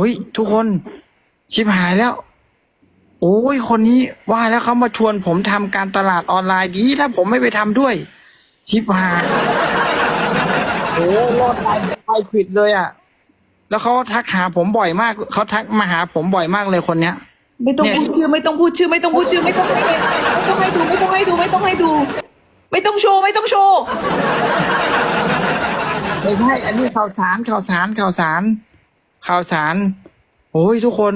ฮ้ย ทุกคนชิบหายแล้ว โอ้ยคนนี้ว่าแล้วเขามาชวนผมทำการตลาดออนไลน์ดีถ้าผมไม่ไปทำด้วย ชิบหายโอ้รอดตายไปควิดเลยอะ แล้วเขาทักหาผมบ่อยมากเขาทักมาหาผมบ่อยมากเลยคนเนี้ย ไม่ต้องเนี่ยพูดชื่อไม่ต้องพูดชื่อ ไม่ต้องพูดชื่อไม่ต้องให้ไม่ต้องให้ดูไม่ต้องให้ดูไม่ต้องให้ดู ไม่ต้องโชว์ไม่ต้องโชว์ไม่ใช่อันนี้ข่าวสารข่าวสารข่าวสาร ข่าวสารโอ้ยทุกคน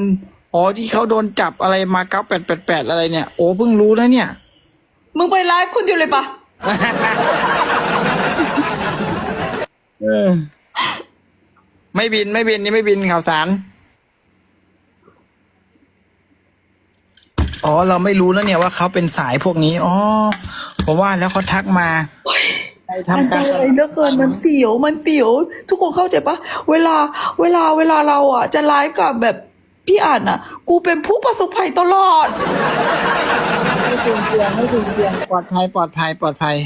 อ๋อที่เขาโดนจับอะไรมาเก้าแปดแปดแปดอะไรเนี่ยโอ้เพิ่งรู้แล้วเนี่ย มึงไปไลฟ์คนเดียวเลยปะเออ ไม่บินไม่บินนี่ไม่บินข่าวสาร อ๋อ เราไม่รู้แล้วเนี่ยว่าเขาเป็นสายพวกนี้ อ๋อผมว่าแล้วเขาทักมาไป อันทำตการรายเหลือเกินมันเสียวมันเสียว ทุกคนเข้าใจปะเวลาเวลาเวลาเราอะ จะไลฟ์กับแบบพี่อ่านอะ กูเป็นผู้ประสบภัยตลอดไม่ถึงเตียงไม่ถึงเตียงปลอดภัยปลอดภัยปลอดภัย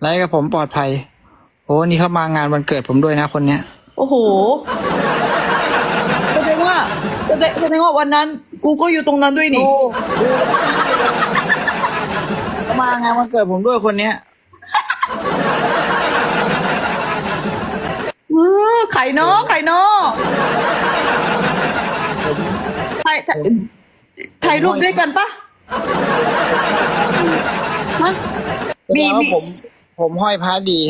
ไรกับผมปลอดภัย โอ้นี่เขามางานวันเกิดผมด้วยนะคนเนี้ย โอ้โหแสดงว่าแสดงแสดงว่าวันนั้น กูก็อยู่ตรงนั้นด้วยนี่เขามางานวันเกิดผมด้วยคนเนี้ย เอ อไข่เนาะไข่เนาะถ่ายถ่ายถ่ายรูปด้วยกันปะฮะมีแสดงว่ามีผม ผมห้อยพระดี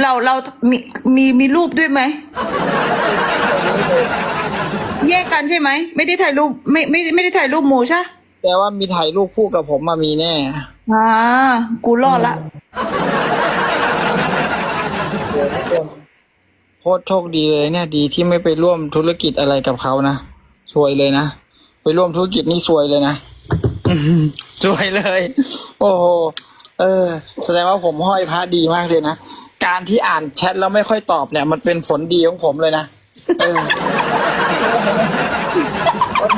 เราเรามีมีมีรูปด้วยไหมแยกกันใช่ไหมไม่ได้ถ่ายรูปไม่ไม่ไม่ได้ถ่ายรูปหมูใช่แต่ว่ามีถ่ายรูปคู่กับผมมามีแน่ อ่ากูรอดละโค ตรโชคดีเลยเนี่ย ดีที่ไม่ไปร่วมธุรกิจอะไรกับเขานะสวยเลยนะ ไปร่วมธุรกิจนี่สวยเลยนะสวยเลย โอ้โหเออ แสดงว่าผมห้อยพระดีมากเลยนะ การที่อ่านแชทแล้วไม่ค่อยตอบเนี่ย มันเป็นผลดีของผมเลยนะ เออ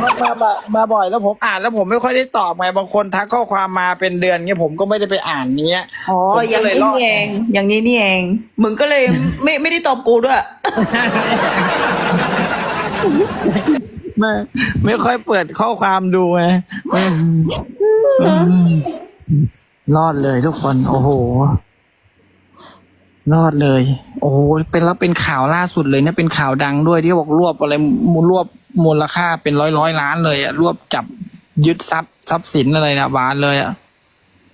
มามามามาบ่อยแล้วผมอ่านแล้วผมไม่ค่อยได้ตอบไงบางคนทักข้อความมาเป็นเดือนเงี้ยผมก็ไม่ได้ไปอ่านเนี้ยอ๋อผมอก็ย่างเลยนี้รอดนี่เอง อย่างนี้นี่เอง มึงก็เลยไม่ไม่ได้ตอบกูด้วย ไม่ไม่ค่อยเปิดข้อความดูไงอืมอืมรอดเลยทุกคน โอ้โห รอดเลย โอ้โหเป็นแล้วเป็นข่าวล่าสุดเลยเนี่ยเป็นข่าวดังด้วยที่บอกรวบอะไรมูรวบมูลค่าเป็นร้อยร้อยล้านเลยอะรวบจับยึดทรัพย์ทรัพย์สินอะไรนะบานเลยอะ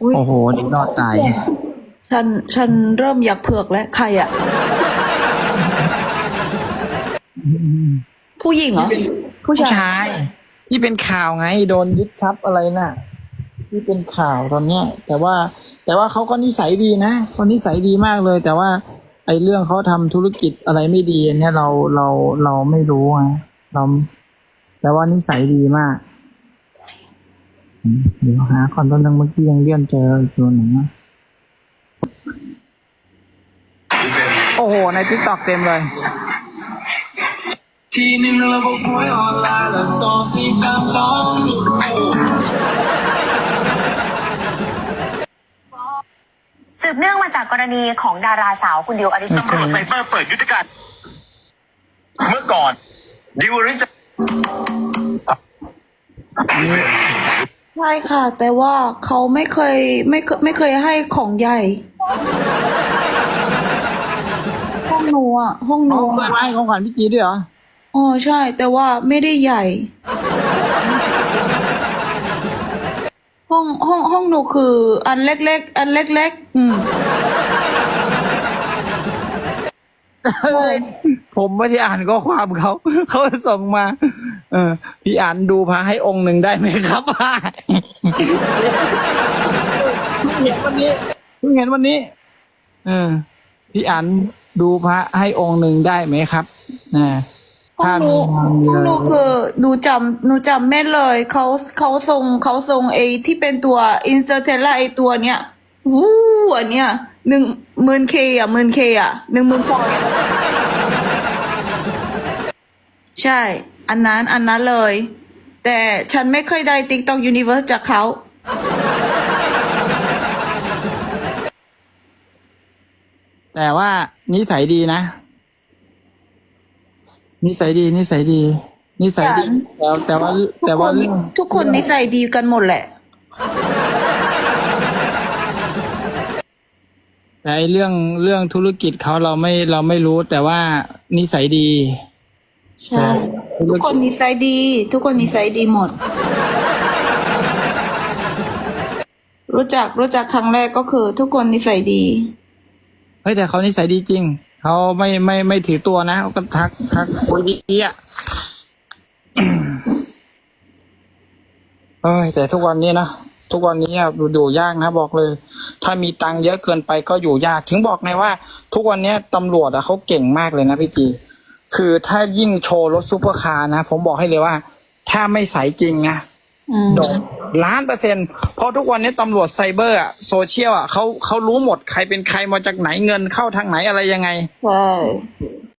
อุ๊ยโอ้โหนี่รอดตายฉันฉันเริ่มอยากเผือกแล้วใครอะผู้หญิงเหรอผู้ผู้ชายชาย ที่เป็นข่าวไง โดนยึดทรัพย์อะไรน่ะ ที่เป็นข่าวตอนเนี้ย แต่ว่า แต่ว่าเขาก็นิสัยดีนะคนนิสัยดีมากเลย แต่ว่า ไอ้เรื่องเขาทำธุรกิจอะไรไม่ดีอันเนี่ยเราเราเราไม่รู้ไงเราแต่ว่านิสัยดีมาก เดี๋ยวหาก่อนตอนนึงเมื่อกี้ยังเลื่อนเจอตัวหนึ่งนะโอ้โห ในทิกตอกเต็มเลย ทีหนึ่งระบบหวยออนไลน์แล้วต่อสี่สามสอง บเนื่องมาจากกรณีของดาราสาวคุณดิวอริสตำรวจไซเบอร์เปิดยุทธการเมื่อก่อนดิวอริสใช่ค่ะ แต่ว่าเขาไม่เคยไม่เคยไม่เคยให้ของใหญ่ ห้องหนูอะห้องหน้นูองเคยอะมาให้ของขวัญพี่จีด้วยเหรอ อ๋อใช่ แต่ว่าไม่ได้ใหญ่ ห้องห้องห้องหนูคือ อันเล็กๆอันเล็กๆอืมผมไม่ได้อ่านข้อความเขาเขาส่งมา เออ พี่อ่านดูพระให้องค์หนึ่งได้ไหมครับเพิ่งเห็นวันนี้เพิ่งเห็นวันนี้ เออ พี่อ่านดูพระให้องค์หนึ่งได้ไหมครับนะ ห้องหนูถ้ามีห้องหนูคือหนูจำหนูจำแม่นเลยเขาเขาส่งเขาส่งไอ้ที่เป็นตัวอินสเตเทล่าไอ้ตัวเนี้ยวู้อันเนี้ยหนึ่งหมื่นเคอะหมื่นเคอะหนึ่งหมื่นพอยต์ใช่ อันนั้นอันนั้นเลย แต่ฉันไม่เคยได้ TikTok Universe จากเขาแต่ว่านิสัยดีนะ นิสัยดีนิสัยดีนิสัยดีแต่แต่ว่า แต่ว่าเรื่องทุกคนนิสัยดีกันหมดแหละ แต่ไอ้เรื่องเรื่องธุรกิจเขาเราไม่เราไม่รู้ แต่ว่านิสัยดี ใช่ ทุกคนนิสัยดี ทุกคนนิสัยดีหมด รู้จักรู้จักครั้งแรกก็คือ ทุกคนนิสัยดีเฮ้ยแต่เขานิสัยดีจริง เขาไม่ไม่ไม่ถือตัวนะเขาก็ทักทักคุยดีๆอะเอ้ยแต่ทุกวันนี้นะทุกวันนี้อะอยู่อยู่ยากนะบอกเลย ถ้ามีตังค์เยอะเกินไปก็อยู่ยาก ถึงบอกไงว่า ทุกวันนี้ตำรวจอะเขาเก่งมากเลยนะพี่จี คือถ้ายิ่งโชว์รถซูเปอร์คาร์นะ ผมบอกให้เลยว่า ถ้าไม่ใสจริงนะอืมโดน ล้านเปอร์เซ็นต์เพราะทุกวันนี้ตำรวจไซเบอร์อะโซเชียลอะเขาเขารู้หมดใครเป็นใครมาจากไหนเงินเข้าทางไหนอะไรยังไง ใช่